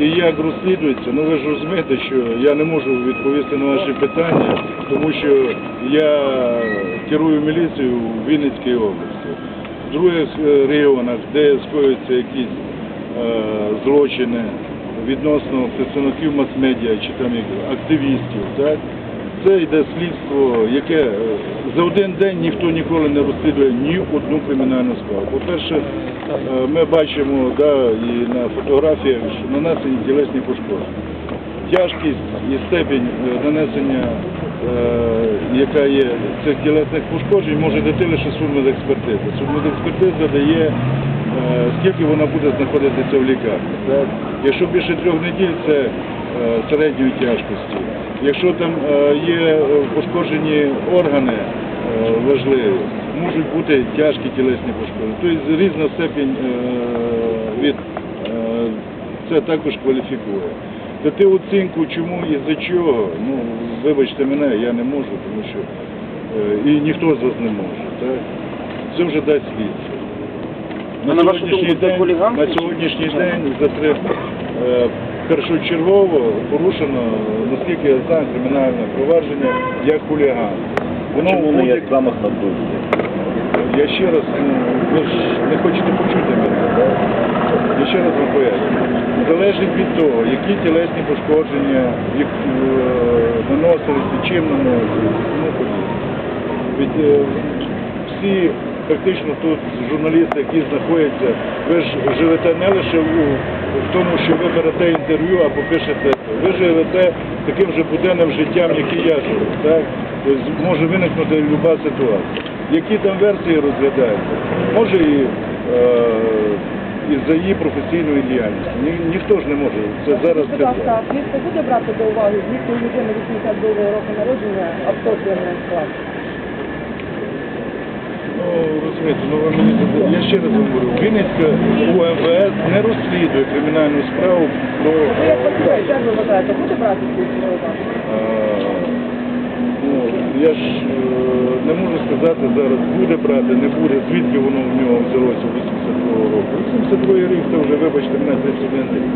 і як розслідується, ну ви ж розумієте, що я не можу відповісти на ваші питання, тому що я керую міліцією у Вінницькій області. В других е, регіонах, де скоюються якісь е, злочини відносно представників мас-медіа чи там активістів, так? Це йде слідство, яке е, за один день ніхто ніколи не розслідує ні одну кримінальну справу. По-перше, е, ми бачимо да, і на фотографіях що нанесені тілесні пошкодження. Тяжкість і степень е, нанесення, яка є цих тілесних пошкоджень, може дати лише судмедекспертиза. Судмедекспертиза дає, скільки вона буде знаходитися в лікарні. Якщо більше трьох неділь, це середньої тяжкості. Якщо там е, є е, пошкоджені органи е, важливі, можуть бути тяжкі тілесні пошкодження. Тобто різна степень е, від це також кваліфікує. Дати оцінку, чому і за чого, ну вибачте мене, я не можу, тому що і ніхто з вас не може. Так? Це вже дасть слідство. На думку, це хуліганство на сьогоднішній день за три першочергово порушено, наскільки я знаю, кримінальне провадження як хуліган. Воно Чому не як замах на вбивство? я ще раз, ну, ви ж не хочете почути мене? Я ще раз вам поясню. Залежить від того, які тілесні пошкодження е, наносилися, чим наносилися, подібне. Від, е, всі практично тут журналісти, які знаходяться, ви ж живете не лише в, в тому, що ви берете інтерв'ю або пишете, ви живете таким же буденним життям, як і я живу. Так? Тобто може виникнути будь-яка ситуація. Які там версії розглядаються? Може і, е, і за її професійною діяльністю. Ні, ніхто ж не може це зараз Будь ласка, слідство буде брати до уваги, звідки у людини 82 року народження автофірний склад? Розумієте, ну ви мені. Я ще раз говорю, Вінницька УМВС не розслідує кримінальну справу про Ну, як думаєте, як ви вважаєте, буде брати е, ну, я ж е, не можу сказати зараз, буде брати, не буде, звідки воно в нього взялося 82-го року. 82-й рік це вже, вибачте мене, 31 рік.